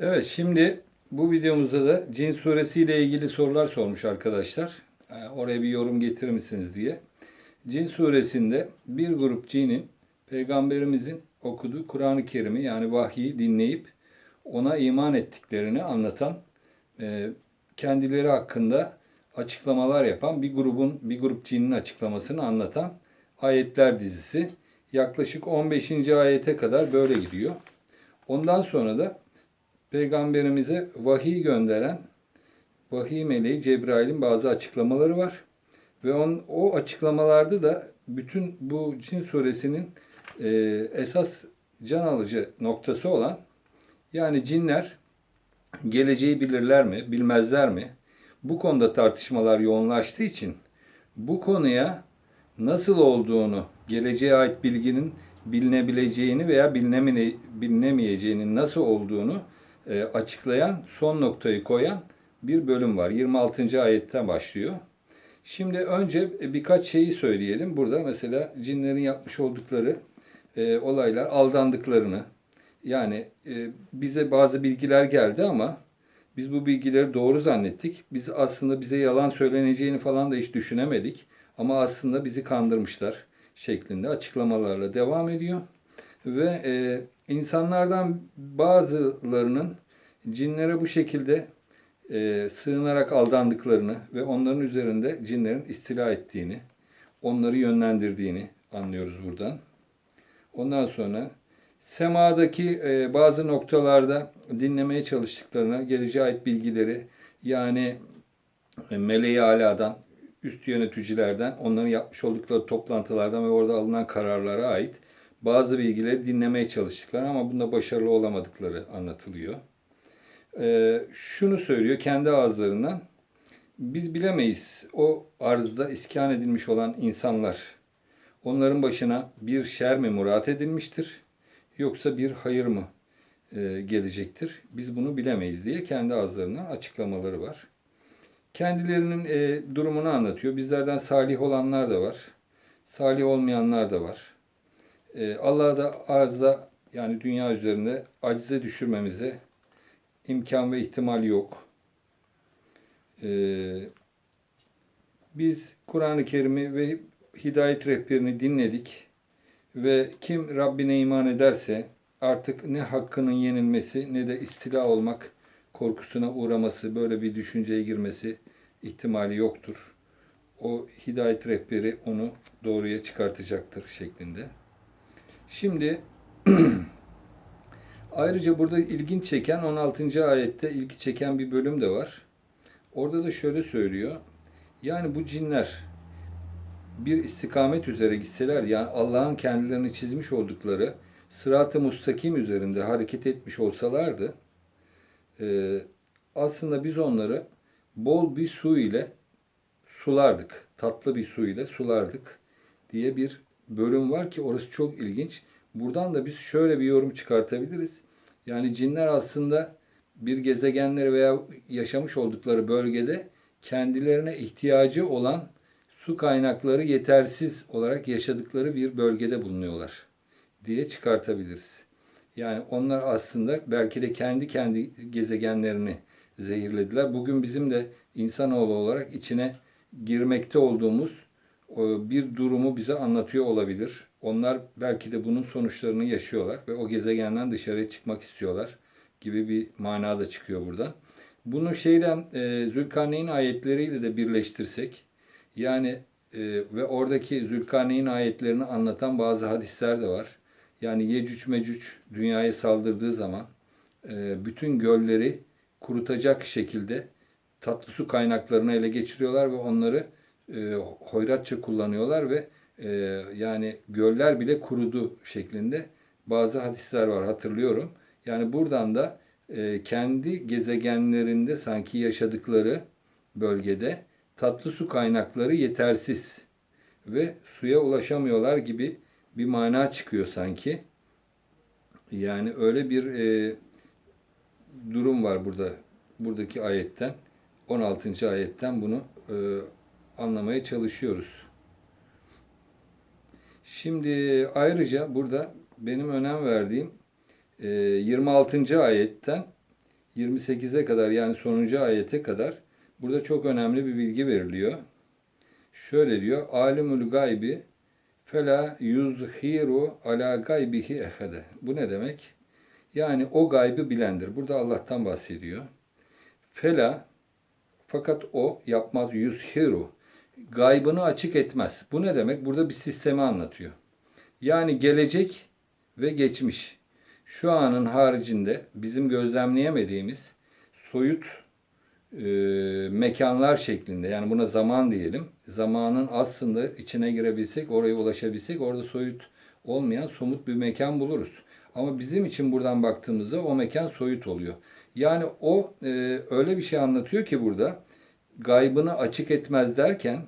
Evet şimdi bu videomuzda da Cin suresi ile ilgili sorular sormuş arkadaşlar. Ee, Oraya bir yorum getirir misiniz diye. Cin suresinde bir grup cinin peygamberimizin okuduğu Kur'an-ı Kerim'i yani vahyi dinleyip ona iman ettiklerini anlatan e, kendileri hakkında açıklamalar yapan bir grubun bir grup cinin açıklamasını anlatan ayetler dizisi. Yaklaşık 15. ayete kadar böyle gidiyor. Ondan sonra da peygamberimize vahiy gönderen vahiy meleği Cebrail'in bazı açıklamaları var. Ve on, o açıklamalarda da bütün bu cin suresinin e, esas can alıcı noktası olan yani cinler geleceği bilirler mi, bilmezler mi? Bu konuda tartışmalar yoğunlaştığı için bu konuya nasıl olduğunu, geleceğe ait bilginin bilinebileceğini veya bilinemeyeceğinin nasıl olduğunu e, açıklayan, son noktayı koyan bir bölüm var. 26. ayetten başlıyor. Şimdi önce birkaç şeyi söyleyelim. Burada mesela cinlerin yapmış oldukları e, olaylar, aldandıklarını, yani e, bize bazı bilgiler geldi ama biz bu bilgileri doğru zannettik. Biz aslında bize yalan söyleneceğini falan da hiç düşünemedik. Ama aslında bizi kandırmışlar şeklinde açıklamalarla devam ediyor. Ve e, insanlardan bazılarının cinlere bu şekilde e, sığınarak aldandıklarını ve onların üzerinde cinlerin istila ettiğini, onları yönlendirdiğini anlıyoruz buradan. Ondan sonra semadaki e, bazı noktalarda dinlemeye çalıştıklarına geleceğe ait bilgileri yani e, meleği aladan, üst yöneticilerden, onların yapmış oldukları toplantılardan ve orada alınan kararlara ait bazı bilgileri dinlemeye çalıştıkları ama bunda başarılı olamadıkları anlatılıyor. E, şunu söylüyor kendi ağızlarından, biz bilemeyiz o arzda iskan edilmiş olan insanlar, onların başına bir şer mi murat edilmiştir yoksa bir hayır mı e, gelecektir? Biz bunu bilemeyiz diye kendi ağızlarından açıklamaları var. Kendilerinin e, durumunu anlatıyor. Bizlerden salih olanlar da var. Salih olmayanlar da var. E, Allah da arıza yani dünya üzerinde acize düşürmemize imkan ve ihtimal yok. E, biz Kur'an-ı Kerim'i ve hidayet rehberini dinledik ve kim Rabbine iman ederse artık ne hakkının yenilmesi ne de istila olmak korkusuna uğraması, böyle bir düşünceye girmesi ihtimali yoktur. O hidayet rehberi onu doğruya çıkartacaktır şeklinde. Şimdi ayrıca burada ilginç çeken 16. ayette ilgi çeken bir bölüm de var. Orada da şöyle söylüyor. Yani bu cinler bir istikamet üzere gitseler yani Allah'ın kendilerini çizmiş oldukları sırat-ı mustakim üzerinde hareket etmiş olsalardı e, aslında biz onları bol bir su ile sulardık. Tatlı bir su ile sulardık diye bir bölüm var ki orası çok ilginç. Buradan da biz şöyle bir yorum çıkartabiliriz. Yani cinler aslında bir gezegenleri veya yaşamış oldukları bölgede kendilerine ihtiyacı olan su kaynakları yetersiz olarak yaşadıkları bir bölgede bulunuyorlar diye çıkartabiliriz. Yani onlar aslında belki de kendi kendi gezegenlerini zehirlediler. Bugün bizim de insanoğlu olarak içine girmekte olduğumuz bir durumu bize anlatıyor olabilir. Onlar belki de bunun sonuçlarını yaşıyorlar ve o gezegenden dışarıya çıkmak istiyorlar gibi bir mana da çıkıyor buradan. Bunu şeyden e, Zülkarneyn ayetleriyle de birleştirsek yani e, ve oradaki Zülkarneyn ayetlerini anlatan bazı hadisler de var. Yani Yecüc Mecüc dünyaya saldırdığı zaman e, bütün gölleri kurutacak şekilde tatlı su kaynaklarını ele geçiriyorlar ve onları e, hoyratça kullanıyorlar ve e, yani göller bile kurudu şeklinde bazı hadisler var hatırlıyorum. Yani buradan da e, kendi gezegenlerinde sanki yaşadıkları bölgede tatlı su kaynakları yetersiz ve suya ulaşamıyorlar gibi bir mana çıkıyor sanki. Yani öyle bir e, durum var burada buradaki ayetten 16. ayetten bunu e, anlamaya çalışıyoruz. Şimdi ayrıca burada benim önem verdiğim e, 26. ayetten 28'e kadar yani sonuncu ayete kadar burada çok önemli bir bilgi veriliyor. Şöyle diyor. Alimul gaybi fela yuzhiru ala gaybihi ehede. Bu ne demek? Yani o gaybı bilendir. Burada Allah'tan bahsediyor. Fela fakat o yapmaz yuzhiru. Gaybını açık etmez. Bu ne demek? Burada bir sistemi anlatıyor. Yani gelecek ve geçmiş. Şu anın haricinde bizim gözlemleyemediğimiz soyut e, mekanlar şeklinde yani buna zaman diyelim. Zamanın aslında içine girebilsek, oraya ulaşabilsek orada soyut olmayan somut bir mekan buluruz. Ama bizim için buradan baktığımızda o mekan soyut oluyor. Yani o e, öyle bir şey anlatıyor ki burada gaybını açık etmez derken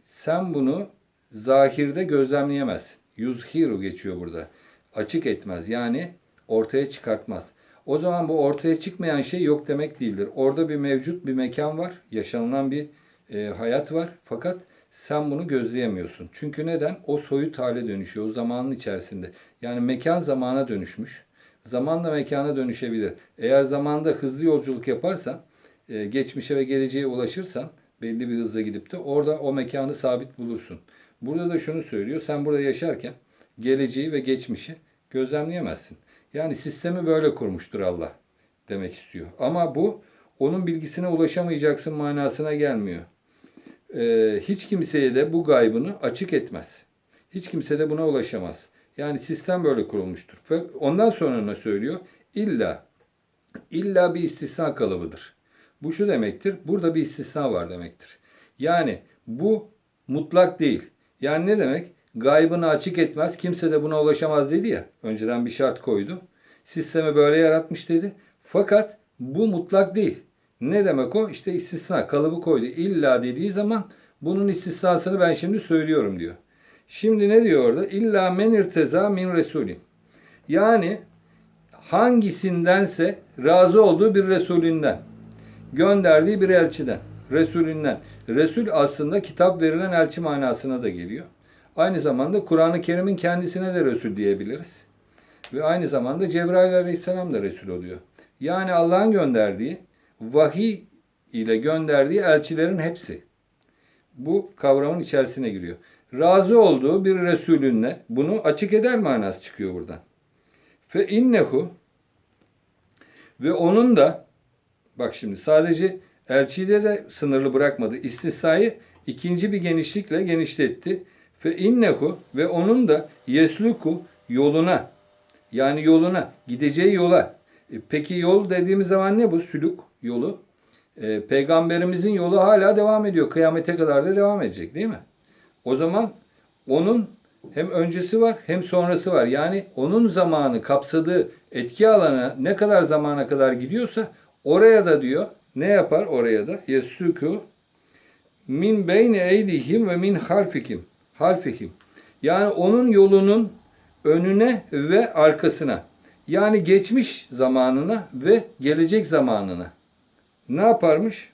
sen bunu zahirde gözlemleyemezsin. Yuzhiru geçiyor burada. Açık etmez yani ortaya çıkartmaz. O zaman bu ortaya çıkmayan şey yok demek değildir. Orada bir mevcut bir mekan var, yaşanılan bir e, hayat var. Fakat sen bunu gözleyemiyorsun. Çünkü neden? O soyut hale dönüşüyor o zamanın içerisinde. Yani mekan zamana dönüşmüş. Zaman da mekana dönüşebilir. Eğer zamanda hızlı yolculuk yaparsan, e, geçmişe ve geleceğe ulaşırsan belli bir hızla gidip de orada o mekanı sabit bulursun. Burada da şunu söylüyor. Sen burada yaşarken geleceği ve geçmişi gözlemleyemezsin. Yani sistemi böyle kurmuştur Allah demek istiyor. Ama bu onun bilgisine ulaşamayacaksın manasına gelmiyor. Ee, hiç kimseye de bu gaybını açık etmez. Hiç kimse de buna ulaşamaz. Yani sistem böyle kurulmuştur. Ve ondan sonra ne söylüyor? İlla, illa bir istisna kalıbıdır. Bu şu demektir, burada bir istisna var demektir. Yani bu mutlak değil. Yani ne demek? Gaybını açık etmez, kimse de buna ulaşamaz dedi ya. Önceden bir şart koydu. Sistemi böyle yaratmış dedi. Fakat bu mutlak değil. Ne demek o? İşte istisna kalıbı koydu. İlla dediği zaman bunun istisnasını ben şimdi söylüyorum diyor. Şimdi ne diyor orada? İlla men irteza min resulin. Yani hangisindense razı olduğu bir Resulünden. Gönderdiği bir elçiden. Resulünden. Resul aslında kitap verilen elçi manasına da geliyor. Aynı zamanda Kur'an-ı Kerim'in kendisine de Resul diyebiliriz. Ve aynı zamanda Cebrail aleyhisselam da Resul oluyor. Yani Allah'ın gönderdiği, vahiy ile gönderdiği elçilerin hepsi. Bu kavramın içerisine giriyor. Razı olduğu bir Resulünle bunu açık eder manası çıkıyor buradan. Fe innehu ve onun da bak şimdi sadece elçide de sınırlı bırakmadı. İstisnayı ikinci bir genişlikle genişletti. Fe innehu ve onun da yesluku yoluna yani yoluna gideceği yola. E, peki yol dediğimiz zaman ne bu? Sülük yolu. E, peygamberimizin yolu hala devam ediyor. Kıyamete kadar da devam edecek değil mi? O zaman onun hem öncesi var hem sonrası var. Yani onun zamanı kapsadığı etki alanı ne kadar zamana kadar gidiyorsa oraya da diyor ne yapar oraya da? Yessuku min beyne eydihim ve min halfikim. Halfihim. Yani onun yolunun önüne ve arkasına. Yani geçmiş zamanına ve gelecek zamanına. Ne yaparmış?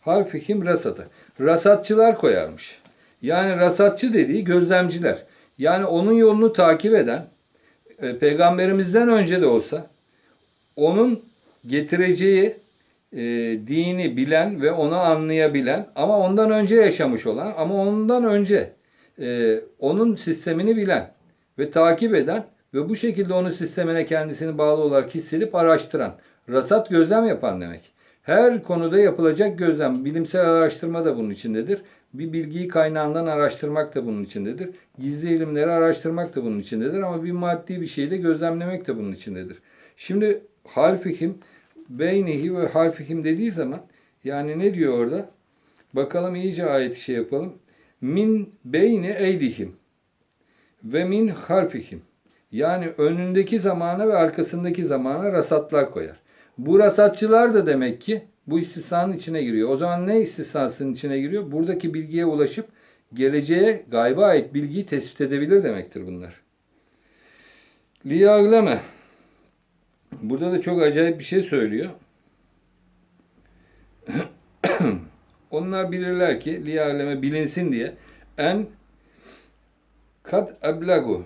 Halfihim rasatı. Rasatçılar koyarmış. Yani rasatçı dediği gözlemciler. Yani onun yolunu takip eden, e, peygamberimizden önce de olsa onun getireceği e, dini bilen ve onu anlayabilen ama ondan önce yaşamış olan ama ondan önce e, onun sistemini bilen ve takip eden ve bu şekilde onun sistemine kendisini bağlı olarak hissedip araştıran, rasat gözlem yapan demek. Her konuda yapılacak gözlem, bilimsel araştırma da bunun içindedir. Bir bilgiyi kaynağından araştırmak da bunun içindedir. Gizli ilimleri araştırmak da bunun içindedir ama bir maddi bir şeyi de gözlemlemek de bunun içindedir. Şimdi halfikim beynihi ve halfikim dediği zaman yani ne diyor orada? Bakalım iyice ayeti şey yapalım. Min beyni eydihim ve min halfihim. Yani önündeki zamana ve arkasındaki zamana rasatlar koyar. Bu rasatçılar da demek ki bu istisnanın içine giriyor. O zaman ne istisnasının içine giriyor? Buradaki bilgiye ulaşıp geleceğe gayba ait bilgiyi tespit edebilir demektir bunlar. Liyagleme. Burada da çok acayip bir şey söylüyor. Onlar bilirler ki liyagleme bilinsin diye en kad eblagu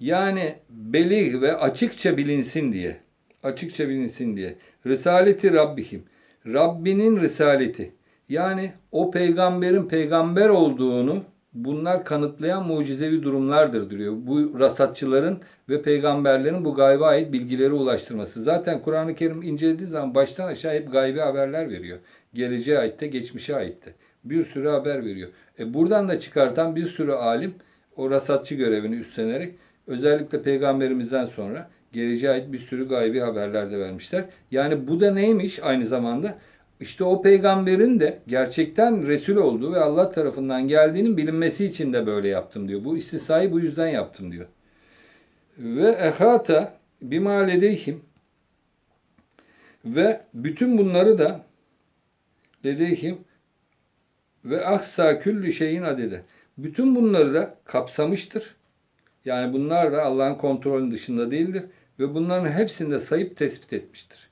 yani belig ve açıkça bilinsin diye açıkça bilinsin diye. Risaleti Rabbihim. Rabbinin risaleti. Yani o peygamberin peygamber olduğunu bunlar kanıtlayan mucizevi durumlardır diyor. Bu rasatçıların ve peygamberlerin bu gayba ait bilgileri ulaştırması. Zaten Kur'an-ı Kerim incelediği zaman baştan aşağı hep gaybi haberler veriyor. Geleceğe ait de geçmişe ait de. Bir sürü haber veriyor. E buradan da çıkartan bir sürü alim o rasatçı görevini üstlenerek özellikle peygamberimizden sonra geleceğe ait bir sürü gaybi haberler de vermişler. Yani bu da neymiş aynı zamanda? İşte o peygamberin de gerçekten Resul olduğu ve Allah tarafından geldiğinin bilinmesi için de böyle yaptım diyor. Bu istisnayı bu yüzden yaptım diyor. Ve ehata bima ledeyhim ve bütün bunları da ledeyhim ve ahsa küllü şeyin adede. Bütün bunları da kapsamıştır. Yani bunlar da Allah'ın kontrolünün dışında değildir. Ve bunların hepsini de sayıp tespit etmiştir.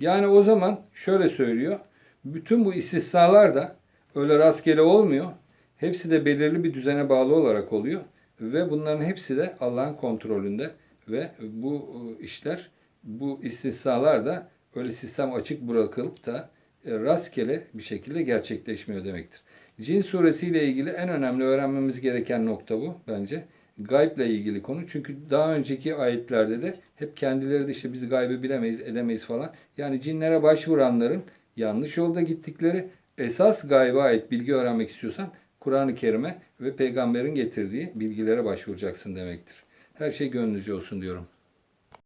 Yani o zaman şöyle söylüyor. Bütün bu istisnalar da öyle rastgele olmuyor. Hepsi de belirli bir düzene bağlı olarak oluyor. Ve bunların hepsi de Allah'ın kontrolünde. Ve bu e, işler, bu istisnalar da öyle sistem açık bırakılıp da e, rastgele bir şekilde gerçekleşmiyor demektir. Cin suresiyle ilgili en önemli öğrenmemiz gereken nokta bu bence. Gayble ilgili konu. Çünkü daha önceki ayetlerde de hep kendileri de işte biz gaybı bilemeyiz, edemeyiz falan. Yani cinlere başvuranların yanlış yolda gittikleri esas gayba ait bilgi öğrenmek istiyorsan Kur'an-ı Kerim'e ve peygamberin getirdiği bilgilere başvuracaksın demektir. Her şey gönlünüzce olsun diyorum.